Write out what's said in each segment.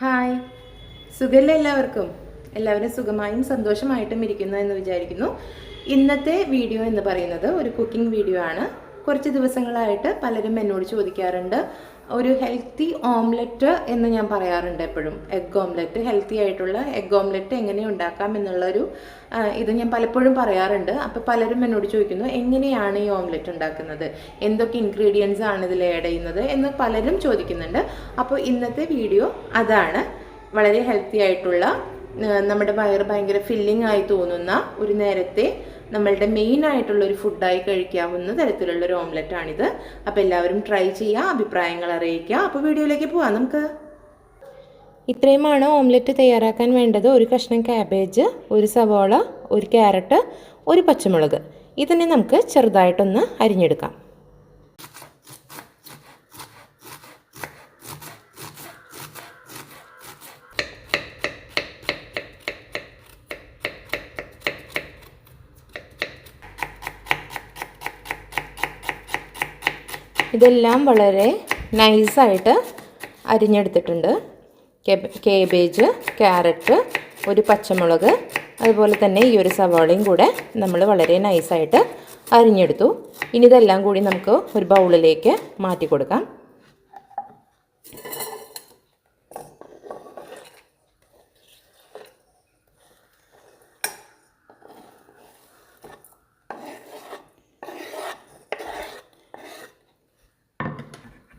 Hi. സുഖല്ലേ എല്ലാവർക്കും? എല്ലാവരും സുഖമായും സന്തോഷമായിട്ടും ഇരിക്കുന്നു എന്ന് വിചാരിക്കുന്നു. ഇന്നത്തെ വീഡിയോ എന്ന് പറയുന്നത് ഒരു കുക്കിംഗ് വീഡിയോ ആണ്. കുറച്ച് ദിവസങ്ങളായിട്ട് പലരും എന്നോട് ചോദിക്കാറുണ്ട്. ഒരു ഹെൽത്തി ഓംലെറ്റ് എന്ന് ഞാൻ പറയാറുണ്ട് എപ്പോഴും. എഗ് ഓംലെറ്റ് ഹെൽത്തി ആയിട്ടുള്ള എഗ് ഓംലെറ്റ് എങ്ങനെ ഉണ്ടാക്കാം എന്നുള്ളൊരു ഇത് ഞാൻ പലപ്പോഴും പറയാറുണ്ട്. അപ്പോൾ പലരും എന്നോട് ചോദിക്കുന്നു എങ്ങനെയാണ് ഈ ഓംലെറ്റ് ഉണ്ടാക്കുന്നത്? എന്തൊക്കെ ഇൻഗ്രീഡിയൻസ് ആണ് ഇതിൽ ആഡ് ചെയ്യുന്നത്? എന്ന് പലരും ചോദിക്കുന്നുണ്ട്. അപ്പോൾ ഇന്നത്തെ വീഡിയോ അതാണ്. വളരെ ഹെൽത്തി ആയിട്ടുള്ള നമ്മുടെ വയറ് ഭയങ്കര ഫില്ലിംഗ് ആയി തോന്നുന്ന ഒരു നേരത്തെ നമ്മളുടെ മെയിൻ ആയിട്ടുള്ള ഒരു ഫുഡായി കഴിക്കാവുന്ന തരത്തിലുള്ള ഒരു ഓംലെറ്റ് ആണിത്. അപ്പോൾ എല്ലാവരും ട്രൈ ചെയ്യുക അഭിപ്രായങ്ങൾ അറിയിക്കുക അപ്പോൾ വീഡിയോയിലേക്ക് പോവാം നമുക്ക്. ഇത്രയുമാണ് ഓംലെറ്റ് തയ്യാറാക്കാൻ വേണ്ടത്. ഒരു കഷ്ണം ക്യാബേജ് ഒരു സവോള ഒരു ക്യാരറ്റ് ഒരു പച്ചമുളക്. ഇതിനെ നമുക്ക് ചെറുതായിട്ടൊന്ന് അരിഞ്ഞെടുക്കാം. ഇതെല്ലാം വളരെ നൈസായിട്ട് അരിഞ്ഞെടുത്തിട്ടുണ്ട്. കേബേജ് ക്യാരറ്റ് ഒരു പച്ചമുളക് അതുപോലെ തന്നെ ഈ ഒരു സവാളയും കൂടെ നമ്മൾ വളരെ നൈസായിട്ട് അരിഞ്ഞെടുത്തു. ഇനി ഇതെല്ലാം കൂടി നമുക്ക് ഒരു ബൗളിലേക്ക് മാറ്റി കൊടുക്കാം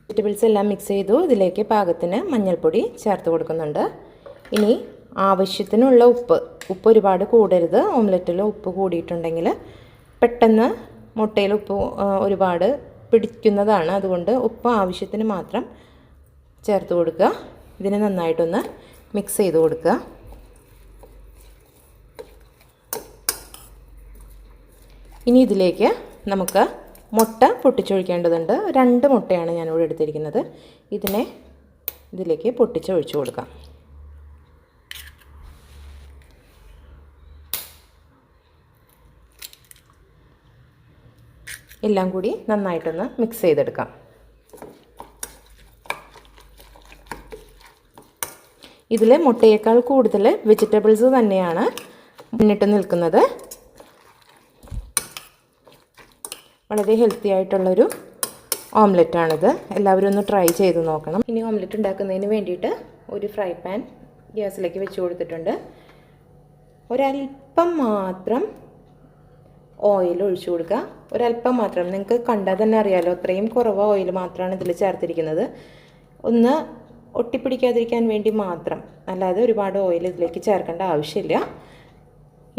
വെജിറ്റബിൾസ് എല്ലാം മിക്സ് ചെയ്തു. ഇതിലേക്ക് പാകത്തിന് മഞ്ഞൾപ്പൊടി ചേർത്ത് കൊടുക്കുന്നുണ്ട്. ഇനി ആവശ്യത്തിനുള്ള ഉപ്പ്. ഉപ്പ് ഒരുപാട് കൂടരുത്. ഓംലെറ്റിൽ ഉപ്പ് കൂടിയിട്ടുണ്ടെങ്കിൽ പെട്ടെന്ന് മുട്ടയിൽ ഉപ്പ് ഒരുപാട് പിടിക്കുന്നതാണ്. അതുകൊണ്ട് ഉപ്പ് ആവശ്യത്തിന് മാത്രം ചേർത്ത് കൊടുക്കുക. ഇതിനെ നന്നായിട്ടൊന്ന് മിക്സ് ചെയ്ത് കൊടുക്കുക. ഇനി ഇതിലേക്ക് നമുക്ക് മുട്ട പൊട്ടിച്ചൊഴിക്കേണ്ടതുണ്ട്. രണ്ട് മുട്ടയാണ് ഞാനിവിടെ എടുത്തിരിക്കുന്നത്. ഇതിനെ ഇതിലേക്ക് പൊട്ടിച്ചൊഴിച്ചു കൊടുക്കാം. എല്ലാം കൂടി നന്നായിട്ടൊന്ന് മിക്സ് ചെയ്തെടുക്കാം. ഇതിൽ മുട്ടയേക്കാൾ കൂടുതൽ വെജിറ്റബിൾസ് തന്നെയാണ് മുന്നിട്ട് നിൽക്കുന്നത്. വളരെ ഹെൽത്തി ആയിട്ടുള്ളൊരു ഓംലെറ്റാണിത് എല്ലാവരും ഒന്ന് ട്രൈ ചെയ്ത് നോക്കണം. ഇനി ഓംലെറ്റ് ഉണ്ടാക്കുന്നതിന് വേണ്ടിയിട്ട് ഒരു ഫ്രൈ പാൻ ഗ്യാസിലേക്ക് വെച്ച് കൊടുത്തിട്ടുണ്ട്. ഒരല്പം മാത്രം ഓയിൽ ഒഴിച്ചു കൊടുക്കുക. ഒരല്പം മാത്രം. നിങ്ങൾക്ക് കണ്ടാൽ തന്നെ അറിയാലോ അത്രയും കുറവ് ഓയിൽ മാത്രമാണ് ഇതിൽ ചേർത്തിരിക്കുന്നത്. ഒന്ന് ഒട്ടിപ്പിടിക്കാതിരിക്കാൻ വേണ്ടി മാത്രം. അല്ലാതെ ഒരുപാട് ഓയിൽ ഇതിലേക്ക് ചേർക്കേണ്ട ആവശ്യമില്ല.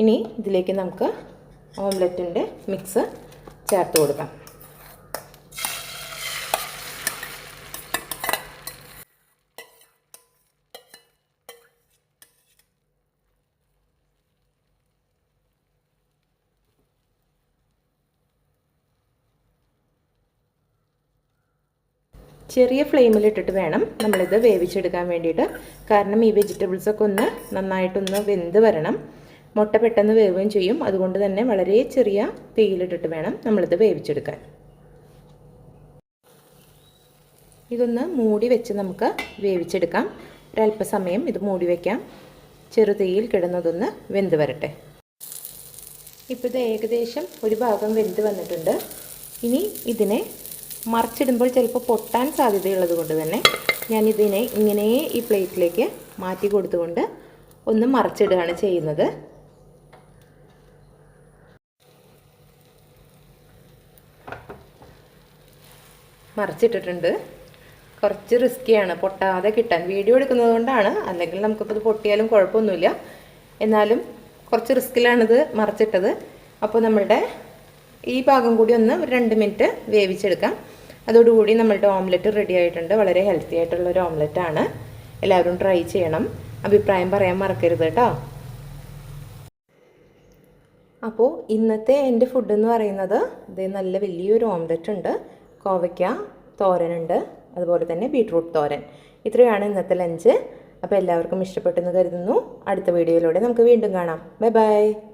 ഇനി ഇതിലേക്ക് നമുക്ക് ഓംലെറ്റിന്റെ മിക്സ് ചേർത്ത് കൊടുക്കാം. ചെറിയ ഫ്ലെയിമിലിട്ടിട്ട് വേണം നമ്മളിത് വേവിച്ചെടുക്കാൻ വേണ്ടിയിട്ട്. കാരണം ഈ വെജിറ്റബിൾസൊക്കെ ഒന്ന് നന്നായിട്ടൊന്ന് വെന്ത് വരണം. മുട്ട പെട്ടെന്ന് വേവുകയും ചെയ്യും. അതുകൊണ്ട് തന്നെ വളരെ ചെറിയ തീയിലിട്ടിട്ട് വേണം നമ്മളിത് വേവിച്ചെടുക്കാൻ. ഇതൊന്ന് മൂടി വെച്ച് നമുക്ക് വേവിച്ചെടുക്കാം. ഒരല്പസമയം ഇത് മൂടി വയ്ക്കാം ചെറുതീയിൽ കിടന്നതൊന്ന് വെന്ത് വരട്ടെ. ഇപ്പോൾ ഇത് ഏകദേശം ഒരു ഭാഗം വെന്ത് വന്നിട്ടുണ്ട്. ഇനി ഇതിനെ മറിച്ചിടുമ്പോൾ ചിലപ്പോൾ പൊട്ടാൻ സാധ്യതയുള്ളത് കൊണ്ട് തന്നെ ഞാനിതിനെ ഇങ്ങനെ ഈ പ്ലേറ്റിലേക്ക് മാറ്റി കൊടുത്തുകൊണ്ട് ഒന്ന് മറിച്ചിടുകയാണ് ചെയ്യുന്നത്. മറിച്ചിട്ടിട്ടുണ്ട്. കുറച്ച് റിസ്ക്കിയാണ് പൊട്ടാതെ കിട്ടാൻ. വീഡിയോ എടുക്കുന്നത് കൊണ്ടാണ്. അല്ലെങ്കിൽ നമുക്കിപ്പോൾ ഇത് പൊട്ടിയാലും കുഴപ്പമൊന്നുമില്ല. എന്നാലും കുറച്ച് റിസ്ക്കിലാണിത് മറിച്ചിട്ടത്. അപ്പോൾ നമ്മളുടെ ഈ ഭാഗം കൂടി ഒന്ന് ഒരു രണ്ട് മിനിറ്റ് വേവിച്ചെടുക്കാം. അതോടുകൂടി നമ്മളുടെ ഓംലെറ്റ് റെഡി ആയിട്ടുണ്ട്. വളരെ ഹെൽത്തി ആയിട്ടുള്ള ഒരു ഓംലെറ്റ് ആണ്. എല്ലാവരും ട്രൈ ചെയ്യണം. അഭിപ്രായം പറയാൻ മറക്കരുത് കേട്ടോ. അപ്പോൾ ഇന്നത്തെ എന്റെ ഫുഡ് എന്ന് പറയുന്നത് ഇത് നല്ല വലിയൊരു ഓംലെറ്റ് ഉണ്ട്. കോവയ്ക്ക. തോരനുണ്ട്. അതുപോലെ തന്നെ ബീട്രൂട്ട് തോരൻ. ഇത്രയാണ് ഇന്നത്തെ ലഞ്ച് അപ്പോൾ എല്ലാവർക്കും ഇഷ്ടപ്പെട്ടെന്ന് കരുതുന്നു. അടുത്ത വീഡിയോയിലൂടെ നമുക്ക് വീണ്ടും കാണാം. Bye bye